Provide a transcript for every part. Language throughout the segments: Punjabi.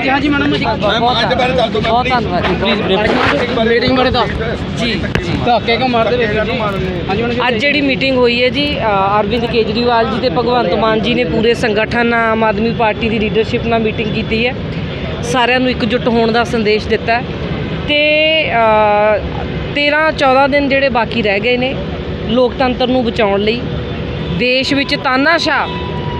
ਹਾਂਜੀ ਹਾਂਜੀ ਮੈਡਮ ਜੀ ਬਹੁਤ ਬਹੁਤ ਧੰਨਵਾਦ ਜੀ ਪਲੀਜ਼ ਮੀਟਿੰਗ ਬਾਰੇ ਦੱਸ ਜੀ ਜੀ। ਧੱਕੇ ਕਿਉਂ ਮਾਰਦੇ ਵੇਖ ਜੀ। ਹਾਂਜੀ ਮੈਡਮ ਅੱਜ ਜਿਹੜੀ ਮੀਟਿੰਗ ਹੋਈ ਹੈ ਜੀ ਅਰਵਿੰਦ ਕੇਜਰੀਵਾਲ ਜੀ ਤੇ ਭਗਵੰਤ ਮਾਨ ਜੀ ਨੇ ਪੂਰੇ ਸੰਗਠਨ ਆਮ ਆਦਮੀ ਪਾਰਟੀ ਦੀ ਲੀਡਰਸ਼ਿਪ ਨਾਲ ਮੀਟਿੰਗ ਕੀਤੀ ਹੈ। ਸਾਰਿਆਂ ਨੂੰ ਇਕਜੁੱਟ ਹੋਣ ਦਾ ਸੰਦੇਸ਼ ਦਿੱਤਾ ਤੇ 13 14 ਦਿਨ ਜਿਹੜੇ ਬਾਕੀ ਰਹਿ ਗਏ ਨੇ ਲੋਕਤੰਤਰ ਨੂੰ ਬਚਾਉਣ ਲਈ। ਦੇਸ਼ ਵਿੱਚ ਤਾਨਾਸ਼ਾਹ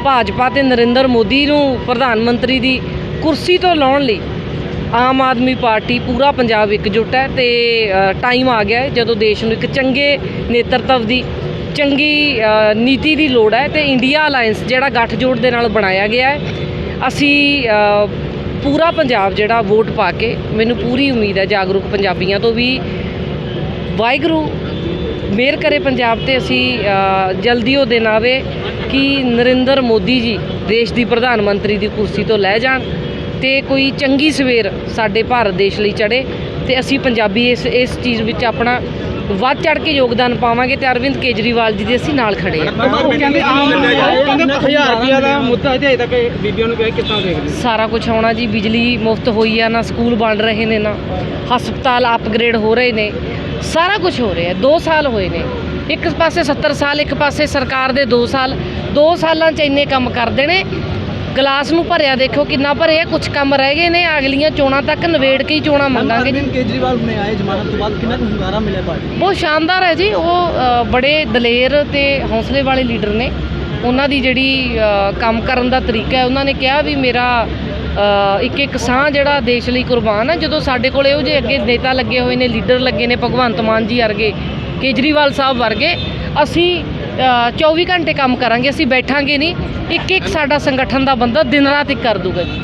ਭਾਜਪਾ ਤੇ ਨਰਿੰਦਰ ਮੋਦੀ ਨੂੰ ਪ੍ਰਧਾਨ ਮੰਤਰੀ ਦੀ ਕੁਰਸੀ ਤੋਂ ਲਾਉਣ ਲਈ ਆਮ ਆਦਮੀ ਪਾਰਟੀ ਪੂਰਾ ਪੰਜਾਬ ਇਕਜੁੱਟ ਹੈ ਤੇ ਟਾਈਮ ਆ ਗਿਆ ਹੈ ਜਦੋਂ ਦੇਸ਼ ਨੂੰ ਇੱਕ ਚੰਗੇ ਨੇਤਰਤਵ ਦੀ, ਚੰਗੀ ਨੀਤੀ ਦੀ ਲੋੜ ਹੈ ਤੇ ਇੰਡੀਆ ਅਲਾਈਅੰਸ ਜਿਹੜਾ ਗੱਠਜੋੜ ਦੇ ਨਾਲ ਬਣਾਇਆ ਗਿਆ ਹੈ। ਅਸੀਂ ਪੂਰਾ ਪੰਜਾਬ ਜਿਹੜਾ ਵੋਟ ਪਾ ਕੇ ਮੈਨੂੰ ਪੂਰੀ ਉਮੀਦ ਹੈ ਜਾਗਰੂਕ ਪੰਜਾਬੀਆਂ ਤੋਂ ਵੀ ਵਾਹਿਗੁਰੂ ਮਿਹਰ ਕਰੇ ਪੰਜਾਬ ਤੇ ਅਸੀਂ ਜਲਦੀ ਉਹ ਦਿਨ ਆਵੇ ਕਿ ਨਰਿੰਦਰ ਮੋਦੀ ਜੀ ਦੇਸ਼ ਦੀ ਪ੍ਰਧਾਨ ਮੰਤਰੀ ਦੀ ਕੁਰਸੀ ਤੋਂ ਲੈ ਜਾਣ। ਤੇ ਕੋਈ ਚੰਗੀ ਸਵੇਰ ਸਾਡੇ ਭਾਰਤ ਦੇਸ਼ ਲਈ ਚੜੇ ਤੇ ਅਸੀਂ ਪੰਜਾਬੀ ਇਸ ਇਸ ਚੀਜ਼ ਵਿੱਚ ਆਪਣਾ ਵੱਧ ਚੜ ਕੇ ਯੋਗਦਾਨ ਪਾਵਾਂਗੇ ਤੇ ਅਰਵਿੰਦ ਕੇਜਰੀਵਾਲ ਜੀ ਦੇ ਅਸੀਂ ਨਾਲ ਖੜੇ ਹਾਂ। ਉਹ ਕਹਿੰਦੇ ਆਮ ਕਹਿੰਦੇ 1000 ਰੁਪਿਆ ਦਾ ਮੁੱਦਾ ਅਜੇ ਤੱਕ ਬੀਬੀਆਂ ਨੂੰ ਪਿਆ ਕਿੱਦਾਂ ਦੇਖਦੇ ਸਾਰਾ ਕੁਝ ਆਉਣਾ ਜੀ ਬਿਜਲੀ ਮੁਫਤ ਹੋਈ ਆ ਨਾ ਸਕੂਲ ਬਣ ਰਹੇ ਨੇ ਨਾ ਹਸਪਤਾਲ ਅਪਗ੍ਰੇਡ ਹੋ ਰਹੇ ਨੇ ਸਾਰਾ ਕੁਝ ਹੋ ਰਿਹਾ 2 ਸਾਲ ਹੋਏ ਨੇ। ਇੱਕ ਪਾਸੇ 70 ਸਾਲ ਇੱਕ ਪਾਸੇ ਸਰਕਾਰ ਦੇ 2 ਸਾਲ 2 ਸਾਲਾਂ 'ਚ ਇੰਨੇ ਕੰਮ ਕਰ ਦੇਣੇ ਗਲਾਸ ਨੂੰ ਭਰਿਆ ਦੇਖੋ ਕਿੰਨਾ ਭਰਿਆ ਕੁਝ ਕੰਮ ਰਹਿ ਗਏ ਨੇ ਅਗਲੀਆਂ ਚੋਣਾਂ ਤੱਕ ਨਵੇੜ ਕੇ ਹੀ ਚੋਣਾਂ ਮੰਗਾਂਗੇ ਜੀ। ਕੇਜਰੀਵਾਲ ਹੁਣੇ ਆਏ ਜ਼ਮਾਨਤ ਤੋਂ ਬਾਅਦ ਕਿੰਨਾ ਹੁੰਗਾਰਾ ਮਿਲਿਆ ਪਾਰਟੀ ਬਹੁਤ ਸ਼ਾਨਦਾਰ ਹੈ ਜੀ ਉਹ ਬੜੇ ਦਲੇਰ ਤੇ ਹੌਸਲੇ ਵਾਲੇ ਲੀਡਰ ਨੇ। ਉਹਨਾਂ ਦੀ ਜਿਹੜੀ ਕੰਮ ਕਰਨ ਦਾ ਤਰੀਕਾ ਹੈ ਉਹਨਾਂ ਨੇ ਕਿਹਾ ਵੀ ਮੇਰਾ ਇੱਕ ਇੱਕ ਸਾਹ ਜਿਹੜਾ ਦੇਸ਼ ਲਈ ਕੁਰਬਾਨ ਹੈ ਜਦੋਂ ਸਾਡੇ ਕੋਲ ਇਹੋ ਜਿਹੇ ਅੱਗੇ ਨੇਤਾ ਲੱਗੇ ਹੋਏ ਨੇ ਲੀਡਰ ਲੱਗੇ ਨੇ ਭਗਵੰਤ ਮਾਨ ਜੀ ਵਰਗੇ ਕੇਜਰੀਵਾਲ ਸਾਹਿਬ ਵਰਗੇ ਅਸੀਂ 24 ਘੰਟੇ ਕੰਮ ਕਰਾਂਗੇ, ਅਸੀਂ ਬੈਠਾਂਗੇ ਨਹੀਂ। ਇੱਕ ਇੱਕ ਸਾਡਾ ਸੰਗਠਨ ਦਾ ਬੰਦਾ ਦਿਨ ਰਾਤ ਇੱਕ ਕਰ ਦੂਗਾ ਜੀ।